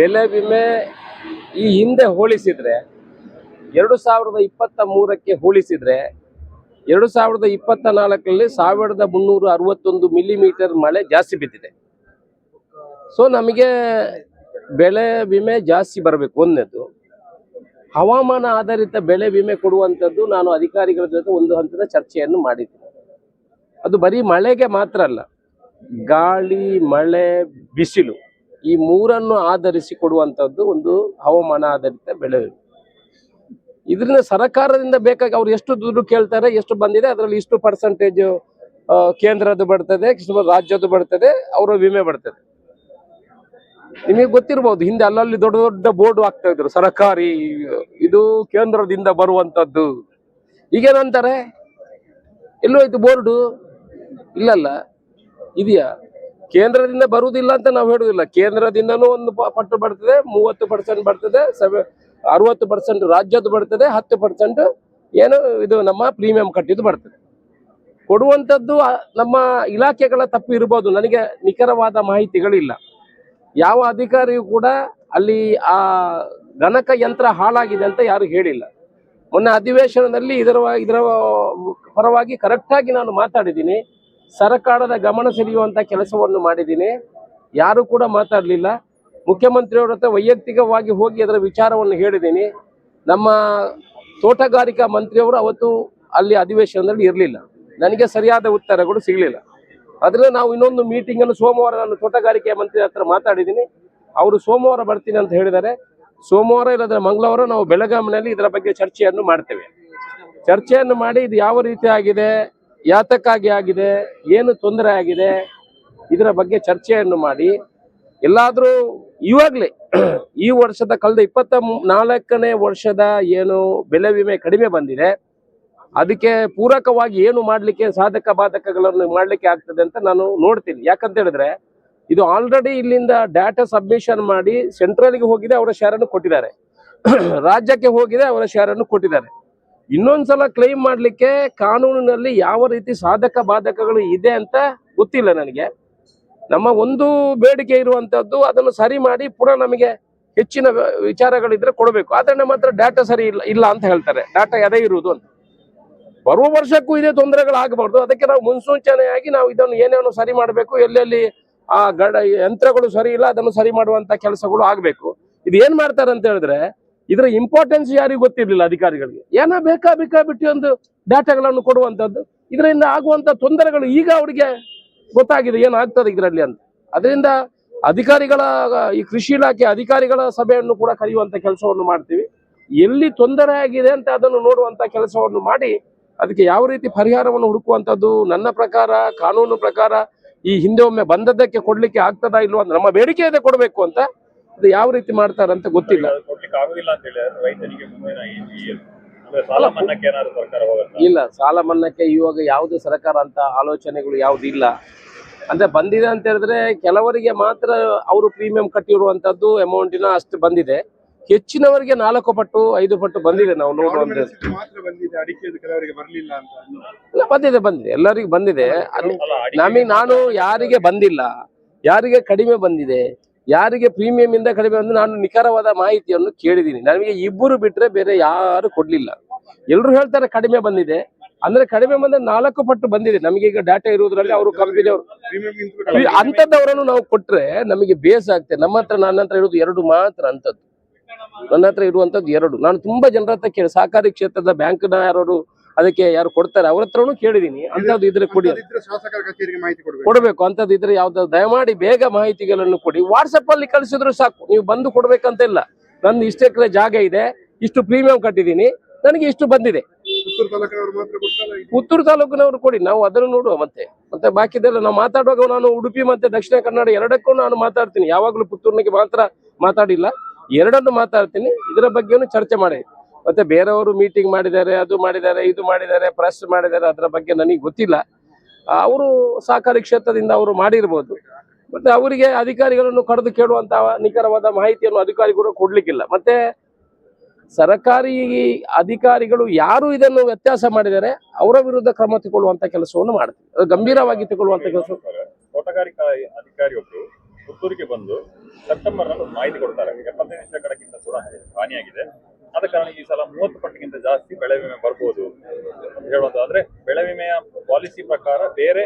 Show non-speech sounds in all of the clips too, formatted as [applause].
ಬೆಳೆ ವಿಮೆ ಈ ಹಿಂದೆ ಹೋಲಿಸಿದ್ರೆ ಎರಡು ಸಾವಿರದ ಇಪ್ಪತ್ತ ಮೂರಕ್ಕೆ ಹೋಲಿಸಿದ್ರೆ ಎರಡು ಸಾವಿರದ ಇಪ್ಪತ್ತ ನಾಲ್ಕರಲ್ಲಿ ಸಾವಿರದ ಮುನ್ನೂರ ಅರವತ್ತೊಂದು ಮಿಲಿಮೀಟರ್ ಮಳೆ ಜಾಸ್ತಿ ಬಿದ್ದಿದೆ. ಸೊ ನಮಗೆ ಬೆಳೆ ವಿಮೆ ಜಾಸ್ತಿ ಬರಬೇಕು. ಒಂದನೇದು, ಹವಾಮಾನ ಆಧಾರಿತ ಬೆಳೆ ವಿಮೆ ಕೊಡುವಂಥದ್ದು ನಾನು ಅಧಿಕಾರಿಗಳ ಜೊತೆ ಒಂದು ಹಂತದ ಚರ್ಚೆಯನ್ನು ಮಾಡಿದ್ದೀನಿ. ಅದು ಬರೀ ಮಳೆಗೆ ಮಾತ್ರ ಅಲ್ಲ, ಗಾಳಿ, ಮಳೆ, ಬಿಸಿಲು. ಈ ಮೂರನ್ನು ಆಧರಿಸಿ ಕೊಡುವಂಥದ್ದು ಒಂದು ಹವಾಮಾನ ಆಧಾರಿತ ಬೆಳೆ. ಇದರಿಂದ ಸರ್ಕಾರದಿಂದ ಬೇಕಾಗಿ ಅವ್ರು ಎಷ್ಟು ದುಡ್ಡು ಕೇಳ್ತಾರೆ, ಎಷ್ಟು ಬಂದಿದೆ, ಅದರಲ್ಲಿ ಇಷ್ಟು ಪರ್ಸೆಂಟೇಜ್ ಕೇಂದ್ರದ್ದು ಬರ್ತದೆ ರಾಜ್ಯದ್ದು ಬರ್ತದೆ, ಅವರ ವಿಮೆ ಬರ್ತದೆ. ನಿಮಗೆ ಗೊತ್ತಿರ್ಬೋದು, ಹಿಂದೆ ಅಲ್ಲಲ್ಲಿ ದೊಡ್ಡ ದೊಡ್ಡ ಬೋರ್ಡ್ ಹಾಕ್ತಾ ಇದ್ರು, ಸರ್ಕಾರಿ, ಇದು ಕೇಂದ್ರದಿಂದ ಬರುವಂತದ್ದು ಈಗೇನಂತಾರೆ ಎಲ್ಲೋ ಇದು ಬೋರ್ಡು? ಇಲ್ಲಲ್ಲ, ಇದೆಯಾ? ಕೇಂದ್ರದಿಂದ ಬರುವುದಿಲ್ಲ ಅಂತ ನಾವು ಹೇಳುವುದಿಲ್ಲ. ಕೇಂದ್ರದಿಂದನೂ ಒಂದು ಪಟ್ಟು ಬರ್ತದೆ, ಮೂವತ್ತು ಪರ್ಸೆಂಟ್ ಬರ್ತದೆ, ಸೆವೆ ಅರವತ್ತು ಪರ್ಸೆಂಟ್ ರಾಜ್ಯದ್ದು ಬರ್ತದೆ, ಹತ್ತು ಪರ್ಸೆಂಟ್ ಏನು ಇದು ನಮ್ಮ ಪ್ರೀಮಿಯಂ ಕಟ್ಟಿದ್ದು ಬರ್ತದೆ. ಕೊಡುವಂಥದ್ದು ನಮ್ಮ ಇಲಾಖೆಗಳ ತಪ್ಪು ಇರ್ಬೋದು, ನನಗೆ ನಿಖರವಾದ ಮಾಹಿತಿಗಳಿಲ್ಲ. ಯಾವ ಅಧಿಕಾರಿಯೂ ಕೂಡ ಅಲ್ಲಿ ಆ ಗಣಕ ಯಂತ್ರ ಹಾಳಾಗಿದೆ ಅಂತ ಯಾರು ಹೇಳಿಲ್ಲ. ಮೊನ್ನೆ ಅಧಿವೇಶನದಲ್ಲಿ ಇದರ ಇದರ ಪರವಾಗಿ ಕರೆಕ್ಟಾಗಿ ನಾನು ಮಾತಾಡಿದ್ದೀನಿ. ಸರ್ಕಾರದ ಗಮನ ಸೆಳೆಯುವಂತ ಕೆಲಸವನ್ನು ಮಾಡಿದ್ದೀನಿ. ಯಾರು ಕೂಡ ಮಾತಾಡಲಿಲ್ಲ. ಮುಖ್ಯಮಂತ್ರಿಯವರ ಹತ್ರ ವೈಯಕ್ತಿಕವಾಗಿ ಹೋಗಿ ಅದರ ವಿಚಾರವನ್ನು ಹೇಳಿದ್ದೀನಿ. ನಮ್ಮ ತೋಟಗಾರಿಕಾ ಮಂತ್ರಿಯವರು ಅವತ್ತು ಅಲ್ಲಿ ಅಧಿವೇಶನದಲ್ಲಿ ಇರಲಿಲ್ಲ. ನನಗೆ ಸರಿಯಾದ ಉತ್ತರಗಳು ಸಿಗಲಿಲ್ಲ. ಅದರಿಂದ ನಾವು ಇನ್ನೊಂದು ಮೀಟಿಂಗ್ ಅನ್ನು ಸೋಮವಾರ ನಾನು ತೋಟಗಾರಿಕೆ ಮಂತ್ರಿ ಹತ್ರ ಮಾತಾಡಿದ್ದೀನಿ. ಅವರು ಸೋಮವಾರ ಬರ್ತೀನಿ ಅಂತ ಹೇಳಿದ್ದಾರೆ. ಸೋಮವಾರ ಇಲ್ಲದ್ರೆ ಮಂಗಳವಾರ ನಾವು ಬೆಳಗಾವಿನಲ್ಲಿ ಇದರ ಬಗ್ಗೆ ಚರ್ಚೆಯನ್ನು ಮಾಡ್ತೇವೆ. ಚರ್ಚೆಯನ್ನು ಮಾಡಿ ಇದು ಯಾವ ರೀತಿ ಆಗಿದೆ ಯಾತಕ್ಕಾಗಿ ಆಗಿದೆ, ಏನು ತೊಂದರೆ ಆಗಿದೆ, ಇದರ ಬಗ್ಗೆ ಚರ್ಚೆಯನ್ನು ಮಾಡಿ. ಎಲ್ಲಾದರೂ ಇವಾಗಲೇ, ಈ ವರ್ಷದ ಕಳೆದ ಇಪ್ಪತ್ತ ನಾಲ್ಕನೇ ವರ್ಷದ ಏನು ಬೆಲೆ ವಿಮೆ ಕಡಿಮೆ ಬಂದಿದೆ, ಅದಕ್ಕೆ ಪೂರಕವಾಗಿ ಏನು ಮಾಡಲಿಕ್ಕೆ ಸಾಧಕ ಬಾಧಕಗಳನ್ನು ಮಾಡಲಿಕ್ಕೆ ಆಗ್ತದೆ ಅಂತ ನಾನು ನೋಡ್ತೀನಿ. ಯಾಕಂತ ಹೇಳಿದ್ರೆ, ಇದು ಆಲ್ರೆಡಿ ಇಲ್ಲಿಂದ ಡಾಟಾ ಸಬ್ಮಿಷನ್ ಮಾಡಿ ಸೆಂಟ್ರಲ್ಗೆ ಹೋಗಿದೆ, ಅವರ ಶೇರನ್ನು ಕೊಟ್ಟಿದ್ದಾರೆ. [clears throat] ರಾಜ್ಯಕ್ಕೆ ಹೋಗಿದೆ, ಅವರ ಶೇರನ್ನು ಕೊಟ್ಟಿದ್ದಾರೆ. ಇನ್ನೊಂದ್ಸಲ ಕ್ಲೈಮ್ ಮಾಡಲಿಕ್ಕೆ ಕಾನೂನಿನಲ್ಲಿ ಯಾವ ರೀತಿ ಸಾಧಕ ಬಾಧಕಗಳು ಇದೆ ಅಂತ ಗೊತ್ತಿಲ್ಲ ನನಗೆ. ನಮ್ಮ ಒಂದು ಬೇಡಿಕೆ ಇರುವಂತದ್ದು ಅದನ್ನು ಸರಿ ಮಾಡಿ ಪುನಃ ನಮಗೆ ಹೆಚ್ಚಿನ ವಿಚಾರಗಳಿದ್ರೆ ಕೊಡಬೇಕು. ಆದರೆ ನಮ್ಮ ಹತ್ರ ಡಾಟಾ ಸರಿ ಇಲ್ಲ ಇಲ್ಲ ಅಂತ ಹೇಳ್ತಾರೆ. ಡಾಟಾ ಅದೇ ಇರುವುದು ಅಂತ. ಬರುವ ವರ್ಷಕ್ಕೂ ಇದೇ ತೊಂದರೆಗಳಾಗಬಾರ್ದು. ಅದಕ್ಕೆ ನಾವು ಮುನ್ಸೂಚನೆಯಾಗಿ ನಾವು ಇದನ್ನು ಏನೇನು ಸರಿ ಮಾಡಬೇಕು, ಎಲ್ಲೆಲ್ಲಿ ಆ ಗಡ, ಯಂತ್ರಗಳು ಸರಿ ಇಲ್ಲ, ಅದನ್ನು ಸರಿ ಮಾಡುವಂತ ಕೆಲಸಗಳು ಆಗಬೇಕು. ಇದು ಏನು ಮಾಡ್ತಾರೆ ಅಂತ ಹೇಳಿದ್ರೆ ಇದರ ಇಂಪಾರ್ಟೆನ್ಸ್ ಯಾರಿಗೂ ಗೊತ್ತಿರಲಿಲ್ಲ ಅಧಿಕಾರಿಗಳಿಗೆ. ಏನೋ ಬೇಕಾ ಬೇಕಾ ಬಿಟ್ಟು ಒಂದು ಡಾಟಾಗಳನ್ನು ಕೊಡುವಂತದ್ದು. ಇದರಿಂದ ಆಗುವಂತ ತೊಂದರೆಗಳು ಈಗ ಅವರಿಗೆ ಗೊತ್ತಾಗಿದೆ ಏನಾಗ್ತದೆ ಇದರಲ್ಲಿ ಅಂತ. ಅದರಿಂದ ಅಧಿಕಾರಿಗಳ, ಈ ಕೃಷಿ ಇಲಾಖೆ ಅಧಿಕಾರಿಗಳ ಸಭೆಯನ್ನು ಕೂಡ ಕರೆಯುವಂತ ಕೆಲಸವನ್ನು ಮಾಡ್ತೀವಿ. ಎಲ್ಲಿ ತೊಂದರೆ ಆಗಿದೆ ಅಂತ ಅದನ್ನು ನೋಡುವಂತ ಕೆಲಸವನ್ನು ಮಾಡಿ ಅದಕ್ಕೆ ಯಾವ ರೀತಿ ಪರಿಹಾರವನ್ನು ಹುಡುಕುವಂತದ್ದು, ನನ್ನ ಪ್ರಕಾರ, ಕಾನೂನು ಪ್ರಕಾರ ಈ ಹಿಂದೆ ಒಮ್ಮೆ ಬಂದದ್ದಕ್ಕೆ ಕೊಡ್ಲಿಕ್ಕೆ ಆಗ್ತದಾ ಇಲ್ವಾ ನಮ್ಮ ಬೇಡಿಕೆ ಇದೆ ಕೊಡಬೇಕು ಅಂತ ಅದು ಯಾವ ರೀತಿ ಮಾಡ್ತಾರೆ ಅಂತ ಗೊತ್ತಿಲ್ಲ ಇಲ್ಲ ಸಾಲ ಮನ್ನಾಕ್ಕೆ ಇವಾಗ ಯಾವುದು ಸರ್ಕಾರ ಅಂತ ಆಲೋಚನೆಗಳು ಯಾವ್ದು ಇಲ್ಲ. ಅಂದ್ರೆ ಬಂದಿದೆ ಅಂತ ಹೇಳಿದ್ರೆ ಕೆಲವರಿಗೆ ಮಾತ್ರ ಅವರು ಪ್ರೀಮಿಯಂ ಕಟ್ಟಿರುವಂತದ್ದು ಅಮೌಂಟಿನ ಅಷ್ಟು ಬಂದಿದೆ. ಹೆಚ್ಚಿನವರಿಗೆ ನಾಲ್ಕು ಪಟ್ಟು ಐದು ಪಟ್ಟು ಬಂದಿದೆ ನಾವು ನೋಡುವಂತ ಮಾತ್ರ ಬಂದಿದೆ ಅಡಿಕೆ ಕೆಲವರಿಗೆ ಬರ್ಲಿಲ್ಲ ಅಂತ ಇಲ್ಲ ಬಂದಿದೆ ಬಂದಿದೆ. ಎಲ್ಲರಿಗೂ ಬಂದಿದೆ. ನಮಗೆ ನಾನು ಯಾರಿಗೆ ಬಂದಿಲ್ಲ. ಯಾರಿಗೆ ಕಡಿಮೆ ಬಂದಿದೆ. ಯಾರಿಗೆ ಪ್ರೀಮಿಯಂ ಇಂದ ಕಡಿಮೆ ಅಂದ್ರೆ ನಾನು ನಿಖರವಾದ ಮಾಹಿತಿಯನ್ನು ಕೇಳಿದ್ದೀನಿ. ನನಗೆ ಇಬ್ಬರು ಬಿಟ್ರೆ ಬೇರೆ ಯಾರು ಕೊಡ್ಲಿಲ್ಲ. ಎಲ್ಲರೂ ಹೇಳ್ತಾರೆ ಕಡಿಮೆ ಬಂದಿದೆ. ಅಂದ್ರೆ ಕಡಿಮೆ ಬಂದ್ರೆ ನಾಲ್ಕು ಪಟ್ಟು ಬಂದಿದೆ. ನಮಗೆ ಈಗ ಡಾಟಾ ಇರುವುದರಲ್ಲಿ ಅವರು ಕಂಪನಿ ಅವರು ಅಂತದವರನ್ನು ನಾವು ಕೊಟ್ರೆ ನಮಗೆ ಬೇಸ್ ಆಗ್ತದೆ. ನಮ್ಮ ಹತ್ರ ನನ್ನ ಹತ್ರ ಇರುವುದು ಎರಡು ಮಾತ್ರ ಅಂತದ್ದು ನನ್ನ ಹತ್ರ ಇರುವಂತದ್ದು ಎರಡು. ನಾನು ತುಂಬಾ ಜನರ ಹತ್ರ ಕೇಳಿ ಸಹಕಾರಿ ಕ್ಷೇತ್ರದ ಬ್ಯಾಂಕ್ನ ಯಾರು ಅದಕ್ಕೆ ಯಾರು ಕೊಡ್ತಾರೆ ಅವ್ರ ಹತ್ರನು ಕೇಳಿದೀನಿ. ಅಂತದ್ದು ಇದ್ರೆ ಕೊಡಿ ಶಾಸಕರ ಕಚೇರಿಗೆ ಮಾಹಿತಿ ಕೊಡಬೇಕು. ಕೊಡಬೇಕು ಅಂತದ್ದು ಇದ್ರೆ ಯಾವ್ದಾದ್ರು ದಯಮಾಡಿ ಬೇಗ ಮಾಹಿತಿಗಳನ್ನು ಕೊಡಿ. ವಾಟ್ಸಪ್ ಅಲ್ಲಿ ಕಳಿಸಿದ್ರು ಸಾಕು ನೀವು ಬಂದು ಕೊಡ್ಬೇಕಂತ ಇಲ್ಲ ನಂದು ಇಷ್ಟೇ ಎಕರೆ ಜಾಗ ಇದೆ ಇಷ್ಟು ಪ್ರೀಮಿಯಂ ಕಟ್ಟಿದೀನಿ ನನಗೆ ಇಷ್ಟು ಬಂದಿದೆ. ಪುತ್ತೂರು ತಾಲೂಕಿನವರು ಕೊಡಿ ನಾವು ಅದನ್ನು ನೋಡುವ ಮತ್ತೆ. ಮತ್ತೆ ಬಾಕಿದೆಲ್ಲ ನಾವು ಮಾತಾಡುವಾಗ ನಾನು ಉಡುಪಿ ಮತ್ತೆ ದಕ್ಷಿಣ ಕನ್ನಡ ಎರಡಕ್ಕೂ ನಾನು ಮಾತಾಡ್ತೀನಿ. ಯಾವಾಗಲೂ ಪುತ್ತೂರಿನಿಗೆ ಮಾತ್ರ ಮಾತಾಡಿಲ್ಲ ಎರಡನ್ನು ಮಾತಾಡ್ತೀನಿ. ಇದರ ಬಗ್ಗೆನೂ ಚರ್ಚೆ ಮಾಡಿ. ಮತ್ತೆ ಬೇರೆಯವರು ಮೀಟಿಂಗ್ ಮಾಡಿದ್ದಾರೆ, ಅದು ಮಾಡಿದ್ದಾರೆ, ಇದು ಮಾಡಿದ್ದಾರೆ ಪ್ರೆಸ್ ಮಾಡಿದ್ದಾರೆ, ಅದರ ಬಗ್ಗೆ ನನಗೆ ಗೊತ್ತಿಲ್ಲ. ಅವರು ಸಹಕಾರಿ ಕ್ಷೇತ್ರದಿಂದ ಅವರು ಮಾಡಿರ್ಬೋದು. ಮತ್ತೆ ಅವರಿಗೆ ಅಧಿಕಾರಿಗಳನ್ನು ಕರೆದು ಕೇಳುವಂತ ನಿಖರವಾದ ಮಾಹಿತಿಯನ್ನು ಅಧಿಕಾರಿಗಳು ಕೊಡ್ಲಿಕ್ಕಿಲ್ಲ. ಮತ್ತೆ ಸರಕಾರಿ ಅಧಿಕಾರಿಗಳು ಯಾರು ಇದನ್ನು ವ್ಯತ್ಯಾಸ ಮಾಡಿದರೆ ಅವರ ವಿರುದ್ಧ ಕ್ರಮ ತಗೊಳ್ಳುವಂತ ಕೆಲಸವನ್ನು ಮಾಡ್ತೀವಿ. ಅದು ಗಂಭೀರವಾಗಿ ತಗೊಳ್ಳುವಂತ ಕೆಲಸ. ತೋಟಗಾರಿಕಾ ಅಧಿಕಾರಿ ಪುತ್ತೂರಿಗೆ ಬಂದು ಸೆಪ್ಟೆಂಬರ್ ಮಾಹಿತಿ ಕೊಡ್ತಾರೆ. ಎಪ್ಪತ್ತೈದು ಕೂಡ ಹಾನಿಯಾಗಿದೆ. ಆದ ಕಾರಣ ಈ ಸಲ ಮೂವತ್ತು ಪಟ್ಟಿಗಿಂತ ಜಾಸ್ತಿ ಬೆಳೆ ವಿಮೆ ಬರ್ಬೋದು ಅಂತ ಹೇಳುವಂತ ಅಂದ್ರೆ ಬೆಳೆ ವಿಮೆಯ ಪಾಲಿಸಿ ಪ್ರಕಾರ ಬೇರೆ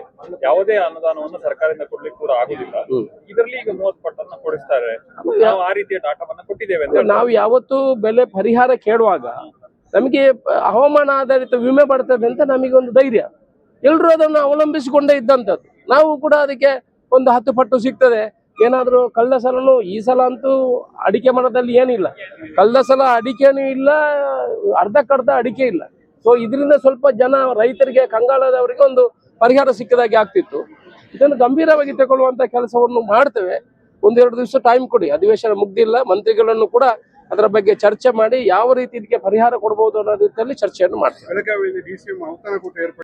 ಯಾವುದೇ ಅನುದಾನವನ್ನು ಸರ್ಕಾರದಿಂದ ಕೊಡ್ಲಿಕ್ಕೆ ಕೂಡ ಆಗುದಿಲ್ಲ. ಇದರಲ್ಲಿ ಈಗ ಮೂವತ್ತು ಪಟ್ಟನ್ನ ಕೊಡಿಸ್ತಾರೆ. ನಾವು ಆ ರೀತಿಯ ಡಾಟಾವನ್ನು ಕೊಟ್ಟಿದ್ದೇವೆ ಅಂತ ನಾವು ಯಾವತ್ತು ಬೆಲೆ ಪರಿಹಾರ ಕೇಳುವಾಗ ನಮಗೆ ಹವಾಮಾನ ಆಧಾರಿತ ವಿಮೆ ಬರ್ತದೆ ಅಂತ ನಮಗೆ ಒಂದು ಧೈರ್ಯ. ಎಲ್ಲರೂ ಅದನ್ನು ಅವಲಂಬಿಸಿಕೊಂಡೇ ಇದ್ದಂಥದ್ದು. ನಾವು ಕೂಡ ಅದಕ್ಕೆ ಒಂದು ಹತ್ತು ಪಟ್ಟು ಸಿಗ್ತದೆ. ಏನಾದರೂ ಕಳೆದ ಸಲನು ಈ ಸಲ ಅಂತೂ ಅಡಿಕೆ ಮರದಲ್ಲಿ ಏನಿಲ್ಲ. ಕಳೆದ ಸಲ ಅಡಿಕೆನೂ ಇಲ್ಲ ಅರ್ಧಕ್ಕರ್ಧ ಅಡಿಕೆ ಇಲ್ಲ. ಸೊ ಇದರಿಂದ ಸ್ವಲ್ಪ ಜನ ರೈತರಿಗೆ, ಕಂಗಾಳದವರಿಗೆ ಒಂದು ಪರಿಹಾರ ಸಿಕ್ಕದಾಗೆ ಆಗ್ತಿತ್ತು. ಇದನ್ನು ಗಂಭೀರವಾಗಿ ತಗೊಳ್ಳುವಂತ ಕೆಲಸವನ್ನು ಮಾಡ್ತೇವೆ. ಒಂದೆರಡು ದಿವಸ ಟೈಮ್ ಕೊಡಿ. ಅಧಿವೇಶನ ಮುಗ್ದಿಲ್ಲ, ಮಂತ್ರಿಗಳನ್ನು ಕೂಡ ಅದರ ಬಗ್ಗೆ ಚರ್ಚೆ ಮಾಡಿ ಯಾವ ರೀತಿ ಇದಕ್ಕೆ ಪರಿಹಾರ ಕೊಡಬಹುದು ಅನ್ನೋ ರೀತಿಯಲ್ಲಿ ಚರ್ಚೆಯನ್ನು ಮಾಡ್ತೇವೆ.